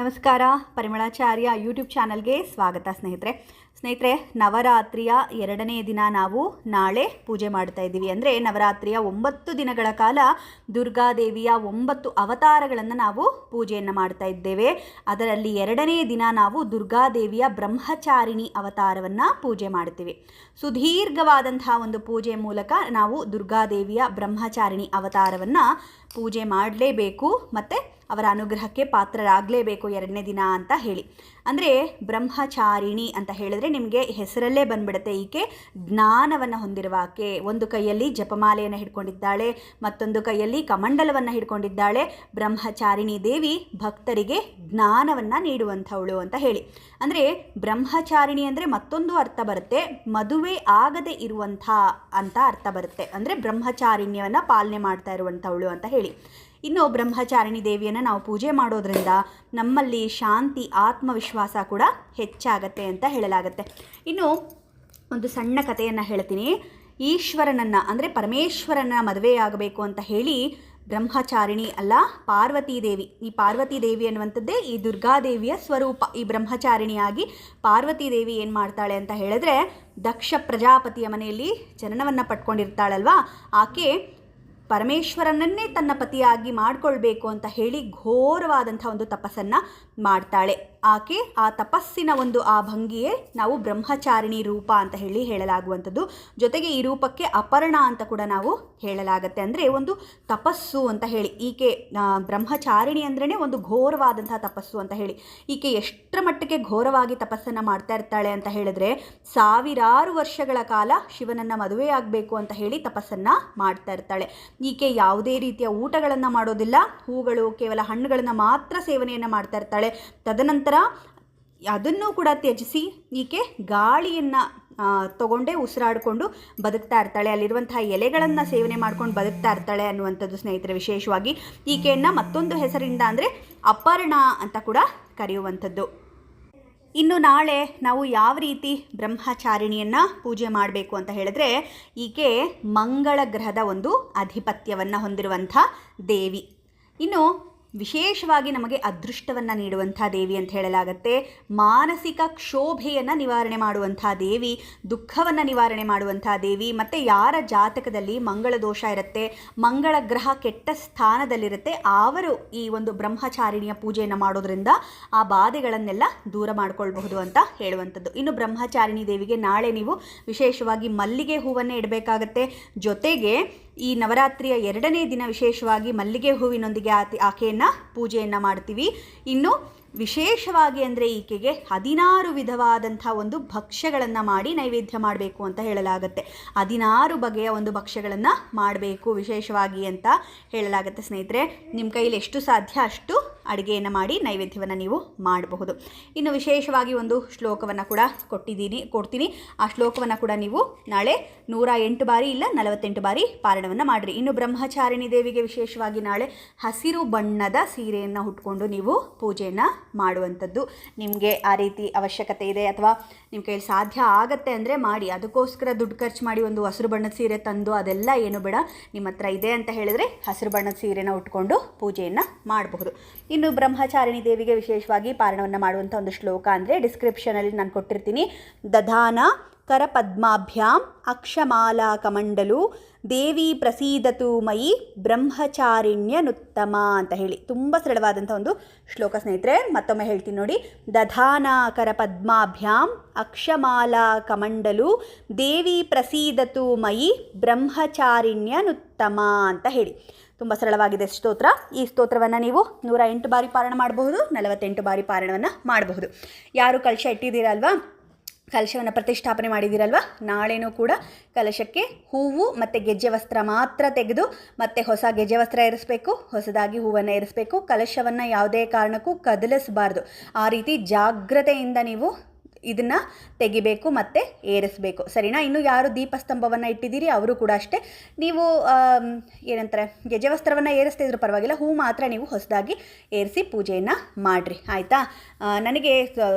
ನಮಸ್ಕಾರ, ಪರಿಮಳಾಚಾರ್ಯ ಯೂಟ್ಯೂಬ್ ಚಾನಲ್ಗೆ ಸ್ವಾಗತ ಸ್ನೇಹಿತರೆ. ಸ್ನೇಹಿತರೆ, ನವರಾತ್ರಿಯ ಎರಡನೇ ದಿನ ನಾವು ನಾಳೆ ಪೂಜೆ ಮಾಡ್ತಾ ಇದ್ದೀವಿ. ಅಂದರೆ ನವರಾತ್ರಿಯ ಒಂಬತ್ತು ದಿನಗಳ ಕಾಲ ದುರ್ಗಾದೇವಿಯ ಒಂಬತ್ತು ಅವತಾರಗಳನ್ನು ನಾವು ಪೂಜೆಯನ್ನು ಮಾಡ್ತಾ ಇದ್ದೇವೆ. ಅದರಲ್ಲಿ ಎರಡನೇ ದಿನ ನಾವು ದುರ್ಗಾದೇವಿಯ ಬ್ರಹ್ಮಚಾರಿಣಿ ಅವತಾರವನ್ನು ಪೂಜೆ ಮಾಡ್ತೀವಿ. ಸುದೀರ್ಘವಾದಂತಹ ಒಂದು ಪೂಜೆ ಮೂಲಕ ನಾವು ದುರ್ಗಾದೇವಿಯ ಬ್ರಹ್ಮಚಾರಿಣಿ ಅವತಾರವನ್ನು ಪೂಜೆ ಮಾಡಲೇಬೇಕು. ಮತ್ತು ಅವರ ಅನುಗ್ರಹಕ್ಕೆ ಪಾತ್ರರಾಗಲೇಬೇಕು ಎರಡನೇ ದಿನ ಅಂತ ಹೇಳಿ. ಅಂದರೆ ಬ್ರಹ್ಮಚಾರಿಣಿ ಅಂತ ಹೇಳಿದ್ರೆ ನಿಮಗೆ ಹೆಸರಲ್ಲೇ ಬಂದ್ಬಿಡುತ್ತೆ. ಈಕೆ ಜ್ಞಾನವನ್ನು ಹೊಂದಿರುವ ಆಕೆ. ಒಂದು ಕೈಯಲ್ಲಿ ಜಪಮಾಲೆಯನ್ನು ಹಿಡ್ಕೊಂಡಿದ್ದಾಳೆ, ಮತ್ತೊಂದು ಕೈಯಲ್ಲಿ ಕಮಂಡಲವನ್ನು ಹಿಡ್ಕೊಂಡಿದ್ದಾಳೆ. ಬ್ರಹ್ಮಚಾರಿಣಿ ದೇವಿ ಭಕ್ತರಿಗೆ ಜ್ಞಾನವನ್ನು ನೀಡುವಂಥವಳು ಅಂತ ಹೇಳಿ. ಅಂದರೆ ಬ್ರಹ್ಮಚಾರಿಣಿ ಅಂದರೆ ಮತ್ತೊಂದು ಅರ್ಥ ಬರುತ್ತೆ. ಮದುವೆ ಆಗದೆ ಇರುವಂಥ ಅಂತ ಅರ್ಥ ಬರುತ್ತೆ. ಅಂದರೆ ಬ್ರಹ್ಮಚಾರಿಣ್ಯವನ್ನು ಪಾಲನೆ ಮಾಡ್ತಾ ಇರುವಂಥವಳು ಅಂತ ಹೇಳಿ. ಇನ್ನು ಬ್ರಹ್ಮಚಾರಿಣಿ ದೇವಿಯನ್ನು ನಾವು ಪೂಜೆ ಮಾಡೋದ್ರಿಂದ ನಮ್ಮಲ್ಲಿ ಶಾಂತಿ, ಆತ್ಮವಿಶ್ವಾಸ ಕೂಡ ಹೆಚ್ಚಾಗತ್ತೆ ಅಂತ ಹೇಳಲಾಗತ್ತೆ. ಇನ್ನು ಒಂದು ಸಣ್ಣ ಕಥೆಯನ್ನು ಹೇಳ್ತೀನಿ. ಈಶ್ವರನನ್ನು, ಅಂದರೆ ಪರಮೇಶ್ವರನ ಮದುವೆಯಾಗಬೇಕು ಅಂತ ಹೇಳಿ ಬ್ರಹ್ಮಚಾರಿಣಿ ಅಲ್ಲ, ಪಾರ್ವತಿ ದೇವಿ. ಈ ಪಾರ್ವತಿ ದೇವಿ ಅನ್ನುವಂಥದ್ದೇ ಈ ದುರ್ಗಾದೇವಿಯ ಸ್ವರೂಪ. ಈ ಬ್ರಹ್ಮಚಾರಿಣಿಯಾಗಿ ಪಾರ್ವತಿ ದೇವಿ ಏನು ಮಾಡ್ತಾಳೆ ಅಂತ ಹೇಳಿದ್ರೆ ದಕ್ಷ ಪ್ರಜಾಪತಿಯ ಮನೆಯಲ್ಲಿ ಜನನವನ್ನು ಪಟ್ಕೊಂಡಿರ್ತಾಳಲ್ವಾ ಆಕೆ ಪರಮೇಶ್ವರನನ್ನೇ ತನ್ನ ಪತಿಯಾಗಿ ಮಾಡಿಕೊಳ್ಬೇಕು ಅಂತ ಹೇಳಿ ಘೋರವಾದಂಥ ಒಂದು ತಪಸ್ಸನ್ನು ಮಾಡ್ತಾಳೆ. ಆಕೆ ಆ ತಪಸ್ಸಿನ ಒಂದು ಆ ಭಂಗಿಯೇ ನಾವು ಬ್ರಹ್ಮಚಾರಿಣಿ ರೂಪ ಅಂತ ಹೇಳಿ ಹೇಳಲಾಗುವಂಥದ್ದು. ಜೊತೆಗೆ ಈ ರೂಪಕ್ಕೆ ಅಪರ್ಣ ಅಂತ ಕೂಡ ನಾವು ಹೇಳಲಾಗತ್ತೆ. ಅಂದರೆ ಒಂದು ತಪಸ್ಸು ಅಂತ ಹೇಳಿ. ಈಕೆ ಬ್ರಹ್ಮಚಾರಿಣಿ ಅಂದ್ರೇ ಒಂದು ಘೋರವಾದಂತಹ ತಪಸ್ಸು ಅಂತ ಹೇಳಿ. ಈಕೆ ಎಷ್ಟರ ಮಟ್ಟಿಗೆ ಘೋರವಾಗಿ ತಪಸ್ಸನ್ನು ಮಾಡ್ತಾ ಇರ್ತಾಳೆ ಅಂತ ಹೇಳಿದ್ರೆ ಸಾವಿರಾರು ವರ್ಷಗಳ ಕಾಲ ಶಿವನನ್ನು ಮದುವೆಯಾಗಬೇಕು ಅಂತ ಹೇಳಿ ತಪಸ್ಸನ್ನು ಮಾಡ್ತಾ ಇರ್ತಾಳೆ. ಈಕೆ ಯಾವುದೇ ರೀತಿಯ ಊಟಗಳನ್ನು ಮಾಡೋದಿಲ್ಲ. ಹೂಗಳು ಕೇವಲ ಹಣ್ಣುಗಳನ್ನು ಮಾತ್ರ ಸೇವನೆಯನ್ನು ಮಾಡ್ತಾ ಇರ್ತಾಳೆ. ತದನಂತರ ಅದನ್ನು ಕೂಡ ತ್ಯಜಿಸಿ ಈಕೆ ಗಾಳಿಯನ್ನು ತಗೊಂಡೇ ಉಸಿರಾಡಿಕೊಂಡು ಬದುಕ್ತಾ ಇರ್ತಾಳೆ. ಅಲ್ಲಿರುವಂತಹ ಎಲೆಗಳನ್ನು ಸೇವನೆ ಮಾಡ್ಕೊಂಡು ಬದುಕ್ತಾ ಇರ್ತಾಳೆ ಅನ್ನುವಂಥದ್ದು ಸ್ನೇಹಿತರೆ ವಿಶೇಷವಾಗಿ ಈಕೆಯನ್ನು ಮತ್ತೊಂದು ಹೆಸರಿಂದ ಅಂದರೆ ಅಪರ್ಣ ಅಂತ ಕೂಡ ಕರೆಯುವಂಥದ್ದು. ಇನ್ನು ನಾಳೆ ನಾವು ಯಾವ ರೀತಿ ಬ್ರಹ್ಮಚಾರಿಣಿಯನ್ನು ಪೂಜೆ ಮಾಡಬೇಕು ಅಂತ ಹೇಳಿದ್ರೆ ಈಕೆ ಮಂಗಳ ಗ್ರಹದ ಒಂದು ಅಧಿಪತ್ಯವನ್ನು ಹೊಂದಿರುವಂಥ ದೇವಿ. ಇನ್ನು ವಿಶೇಷವಾಗಿ ನಮಗೆ ಅದೃಷ್ಟವನ್ನು ನೀಡುವಂಥ ದೇವಿ ಅಂತ ಹೇಳಲಾಗತ್ತೆ. ಮಾನಸಿಕ ಕ್ಷೋಭೆಯನ್ನು ನಿವಾರಣೆ ಮಾಡುವಂಥ ದೇವಿ, ದುಃಖವನ್ನು ನಿವಾರಣೆ ಮಾಡುವಂಥ ದೇವಿ, ಮತ್ತು ಯಾರ ಜಾತಕದಲ್ಲಿ ಮಂಗಳ ದೋಷ ಇರುತ್ತೆ, ಮಂಗಳ ಗ್ರಹ ಕೆಟ್ಟ ಸ್ಥಾನದಲ್ಲಿರುತ್ತೆ, ಅವರು ಈ ಒಂದು ಬ್ರಹ್ಮಚಾರಿಣಿಯ ಪೂಜೆಯನ್ನು ಮಾಡೋದ್ರಿಂದ ಆ ಬಾಧೆಗಳನ್ನೆಲ್ಲ ದೂರ ಮಾಡಿಕೊಳ್ಬಹುದು ಅಂತ ಹೇಳುವಂಥದ್ದು. ಇನ್ನು ಬ್ರಹ್ಮಚಾರಿಣಿ ದೇವಿಗೆ ನಾಳೆ ನೀವು ವಿಶೇಷವಾಗಿ ಮಲ್ಲಿಗೆ ಹೂವನ್ನೇ ಇಡಬೇಕಾಗತ್ತೆ. ಜೊತೆಗೆ ಈ ನವರಾತ್ರಿಯ ಎರಡನೇ ದಿನ ವಿಶೇಷವಾಗಿ ಮಲ್ಲಿಗೆ ಹೂವಿನೊಂದಿಗೆ ಆತಿ ಆಕೆಯನ್ನು ಪೂಜೆಯನ್ನು ಮಾಡ್ತೀವಿ. ಇನ್ನು ವಿಶೇಷವಾಗಿ ಅಂದರೆ ಈಕೆಗೆ ಹದಿನಾರು ವಿಧವಾದಂಥ ಒಂದು ಭಕ್ಷ್ಯಗಳನ್ನು ಮಾಡಿ ನೈವೇದ್ಯ ಮಾಡಬೇಕು ಅಂತ ಹೇಳಲಾಗುತ್ತೆ. ಹದಿನಾರು ಬಗೆಯ ಒಂದು ಭಕ್ಷ್ಯಗಳನ್ನು ಮಾಡಬೇಕು ವಿಶೇಷವಾಗಿ ಅಂತ ಹೇಳಲಾಗುತ್ತೆ ಸ್ನೇಹಿತರೆ. ನಿಮ್ಮ ಕೈಯಲ್ಲಿ ಎಷ್ಟು ಸಾಧ್ಯ ಅಷ್ಟು ಅಡುಗೆಯನ್ನು ಮಾಡಿ ನೈವೇದ್ಯವನ್ನು ನೀವು ಮಾಡಬಹುದು. ಇನ್ನು ವಿಶೇಷವಾಗಿ ಒಂದು ಶ್ಲೋಕವನ್ನು ಕೂಡ ಕೊಟ್ಟಿದ್ದೀನಿ, ಕೊಡ್ತೀನಿ. ಆ ಶ್ಲೋಕವನ್ನು ಕೂಡ ನೀವು ನಾಳೆ ನೂರ ಎಂಟು ಬಾರಿ ಇಲ್ಲ ನಲವತ್ತೆಂಟು ಬಾರಿ ಪಾರಣವನ್ನು ಮಾಡಿರಿ. ಇನ್ನು ಬ್ರಹ್ಮಚಾರಿಣಿ ದೇವಿಗೆ ವಿಶೇಷವಾಗಿ ನಾಳೆ ಹಸಿರು ಬಣ್ಣದ ಸೀರೆಯನ್ನು ಉಟ್ಕೊಂಡು ನೀವು ಪೂಜೆಯನ್ನು ಮಾಡುವಂಥದ್ದು. ನಿಮಗೆ ಆ ರೀತಿ ಅವಶ್ಯಕತೆ ಇದೆ ಅಥವಾ ನಿಮ್ಮ ಕೈಯಲ್ಲಿ ಸಾಧ್ಯ ಆಗುತ್ತೆ ಅಂದರೆ ಮಾಡಿ. ಅದಕ್ಕೋಸ್ಕರ ದುಡ್ಡು ಖರ್ಚು ಮಾಡಿ ಒಂದು ಹಸಿರು ಬಣ್ಣದ ಸೀರೆ ತಂದು ಅದೆಲ್ಲ ಏನು ಬೇಡ. ನಿಮ್ಮ ಹತ್ರ ಇದೆ ಅಂತ ಹೇಳಿದರೆ ಹಸಿರು ಬಣ್ಣದ ಸೀರೆನ ಉಟ್ಕೊಂಡು ಪೂಜೆಯನ್ನು ಮಾಡಬಹುದು. ಇನ್ನು ಬ್ರಹ್ಮಚಾರಿಣಿ ದೇವಿಗೆ ವಿಶೇಷವಾಗಿ ಪಾರಣವನ್ನು ಮಾಡುವಂಥ ಒಂದು ಶ್ಲೋಕ ಅಂದರೆ ಡಿಸ್ಕ್ರಿಪ್ಷನಲ್ಲಿ ನಾನು ಕೊಟ್ಟಿರ್ತೀನಿ. ದಧಾನ ಕರಪದ್ಮಾಭ್ಯಾಂ ಅಕ್ಷಮಾಲಾ ಕಮಂಡಲು ದೇವಿ ಪ್ರಸೀದತು ಮಯಿ ಬ್ರಹ್ಮಚಾರಿಣ್ಯನುತ್ತಮ ಅಂತ ಹೇಳಿ. ತುಂಬ ಸರಳವಾದಂಥ ಒಂದು ಶ್ಲೋಕ ಸ್ನೇಹಿತರೆ, ಮತ್ತೊಮ್ಮೆ ಹೇಳ್ತೀನಿ ನೋಡಿ. ದಧಾನ ಕರಪದ್ಮಾಭ್ಯಾಂ ಅಕ್ಷಮಾಲಾ ಕಮಂಡಲು ದೇವಿ ಪ್ರಸೀದತು ಮಯಿ ಬ್ರಹ್ಮಚಾರಿಣ್ಯನುತ್ತಮ ಅಂತ ಹೇಳಿ. ತುಂಬ ಸರಳವಾಗಿದೆ ಸ್ತೋತ್ರ. ಈ ಸ್ತೋತ್ರವನ್ನು ನೀವು ನೂರ ಎಂಟು ಬಾರಿ ಪಾರಣ ಮಾಡಬಹುದು, ನಲವತ್ತೆಂಟು ಬಾರಿ ಪಾರಣವನ್ನು ಮಾಡಬಹುದು. ಯಾರು ಕಲಶ ಇಟ್ಟಿದ್ದೀರಲ್ವಾ? ಕಲಶವನ್ನು ಪ್ರತಿಷ್ಠಾಪನೆ ಮಾಡಿದ್ದೀರಲ್ವ? ನಾಳೆನೂ ಕೂಡ ಕಲಶಕ್ಕೆ ಹೂವು ಮತ್ತು ಗೆಜ್ಜೆ ವಸ್ತ್ರ ಮಾತ್ರ ತೆಗೆದು ಮತ್ತೆ ಹೊಸ ಗೆಜ್ಜೆ ವಸ್ತ್ರ ಇರಿಸಬೇಕು ಹೊಸದಾಗಿ ಹೂವನ್ನು ಇರಿಸಬೇಕು ಕಲಶವನ್ನು ಯಾವುದೇ ಕಾರಣಕ್ಕೂ ಕದಲಿಸಬಾರ್ದು. ಆ ರೀತಿ ಜಾಗ್ರತೆಯಿಂದ ನೀವು ಇದನ್ನು ತೆಗಿಬೇಕು ಮತ್ತು ಏರಿಸಬೇಕು. ಸರಿನಾ? ಇನ್ನು ಯಾರು ದೀಪಸ್ತಂಭವನ್ನು ಇಟ್ಟಿದ್ದೀರಿ ಅವರು ಕೂಡ ಅಷ್ಟೇ. ನೀವು ಏನಂತಾರೆ, ಗೆಜವಸ್ತ್ರವನ್ನು ಏರಿಸ್ತಾ ಇದ್ರೂ ಪರವಾಗಿಲ್ಲ, ಹೂ ಮಾತ್ರ ನೀವು ಹೊಸದಾಗಿ ಏರಿಸಿ ಪೂಜೆಯನ್ನು ಮಾಡಿರಿ. ಆಯಿತಾ? ನನಗೆ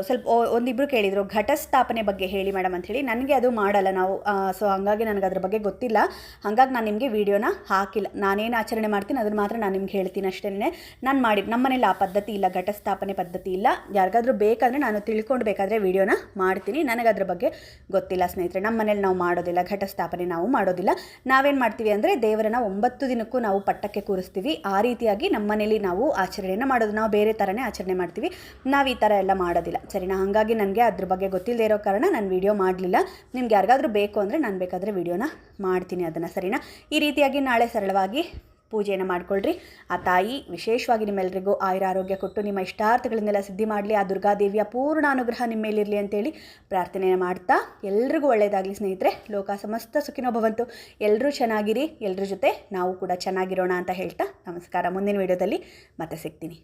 ಸ್ವಲ್ಪ ಒಂದಿಬ್ಬರು ಕೇಳಿದರು, ಘಟಸ್ಥಾಪನೆ ಬಗ್ಗೆ ಹೇಳಿ ಮೇಡಮ್ ಅಂಥೇಳಿ ನನಗೆ ಅದು ಮಾಡಲ್ಲ ನಾವು ಸೊ ಹಾಗಾಗಿ ನನಗೆ ಅದ್ರ ಬಗ್ಗೆ ಗೊತ್ತಿಲ್ಲ. ಹಾಗಾಗಿ ನಾನು ನಿಮಗೆ ವೀಡಿಯೋನ ಹಾಕಿಲ್ಲ. ನಾನೇನು ಆಚರಣೆ ಮಾಡ್ತೀನಿ ಅದನ್ನು ಮಾತ್ರ ನಾನು ನಿಮ್ಗೆ ಹೇಳ್ತೀನಿ ಅಷ್ಟೇ ನಾನು ಮಾಡಿ ನಮ್ಮನೇಲಿ ಆ ಪದ್ಧತಿ ಇಲ್ಲ, ಘಟಸ್ಥಾಪನೆ ಪದ್ಧತಿ ಇಲ್ಲ. ಯಾರಿಗಾದರೂ ಬೇಕಂದರೆ ನಾನು ತಿಳ್ಕೊಂಡು ಬೇಕಾದರೆ ವೀಡಿಯೋನ ಮಾಡ್ತೀನಿ. ನನಗೆ ಅದ್ರ ಬಗ್ಗೆ ಗೊತ್ತಿಲ್ಲ ಸ್ನೇಹಿತರೆ. ನಮ್ಮ ಮನೇಲಿ ನಾವು ಮಾಡೋದಿಲ್ಲ, ಘಟಸ್ಥಾಪನೆ ನಾವು ಮಾಡೋದಿಲ್ಲ. ನಾವೇನು ಮಾಡ್ತೀವಿ ಅಂದರೆ ದೇವರನ್ನ ಒಂಬತ್ತು ದಿನಕ್ಕೂ ನಾವು ಪಟ್ಟಕ್ಕೆ ಕೂರಿಸ್ತೀವಿ. ಆ ರೀತಿಯಾಗಿ ನಮ್ಮ ಮನೇಲಿ ನಾವು ಆಚರಣೆಯನ್ನು ಮಾಡೋದು. ನಾವು ಬೇರೆ ಥರನೇ ಆಚರಣೆ ಮಾಡ್ತೀವಿ. ನಾವು ಈ ಥರ ಎಲ್ಲ ಮಾಡೋದಿಲ್ಲ. ಸರಿನಾ? ಹಾಗಾಗಿ ನನಗೆ ಅದ್ರ ಬಗ್ಗೆ ಗೊತ್ತಿಲ್ಲದೆ ಇರೋ ಕಾರಣ ನಾನು ವೀಡಿಯೋ ಮಾಡಲಿಲ್ಲ. ನಿಮ್ಗೆ ಯಾರಿಗಾದರೂ ಬೇಕು ಅಂದರೆ ನಾನು ಬೇಕಾದರೆ ವೀಡಿಯೋನ ಮಾಡ್ತೀನಿ ಅದನ್ನು. ಸರಿನಾ? ಈ ರೀತಿಯಾಗಿ ನಾಳೆ ಸರಳವಾಗಿ ಪೂಜೆಯನ್ನು ಮಾಡ್ಕೊಳ್ರಿ. ಆ ತಾಯಿ ವಿಶೇಷವಾಗಿ ನಿಮ್ಮೆಲ್ಲರಿಗೂ ಆಯುರ ಆರೋಗ್ಯ ಕೊಟ್ಟು ನಿಮ್ಮ ಇಷ್ಟಾರ್ಥಗಳನ್ನೆಲ್ಲ ಸಿದ್ಧಿ ಮಾಡಲಿ. ಆ ದುರ್ಗಾದೇವಿಯ ಪೂರ್ಣ ಅನುಗ್ರಹ ನಿಮ್ಮ ಮೇಲಿರಲಿ ಅಂತೇಳಿ ಪ್ರಾರ್ಥನೆಯನ್ನು ಮಾಡ್ತಾ ಎಲ್ರಿಗೂ ಒಳ್ಳೆಯದಾಗಲಿ ಸ್ನೇಹಿತರೆ. ಲೋಕ ಸಮಸ್ತ ಸುಖಿನೋ ಭವಂತು. ಎಲ್ಲರೂ ಚೆನ್ನಾಗಿರಿ. ಎಲ್ಲರ ಜೊತೆ ನಾವು ಕೂಡ ಚೆನ್ನಾಗಿರೋಣ ಅಂತ ಹೇಳ್ತಾ ನಮಸ್ಕಾರ. ಮುಂದಿನ ವಿಡಿಯೋದಲ್ಲಿ ಮತ್ತೆ ಸಿಗ್ತೀನಿ.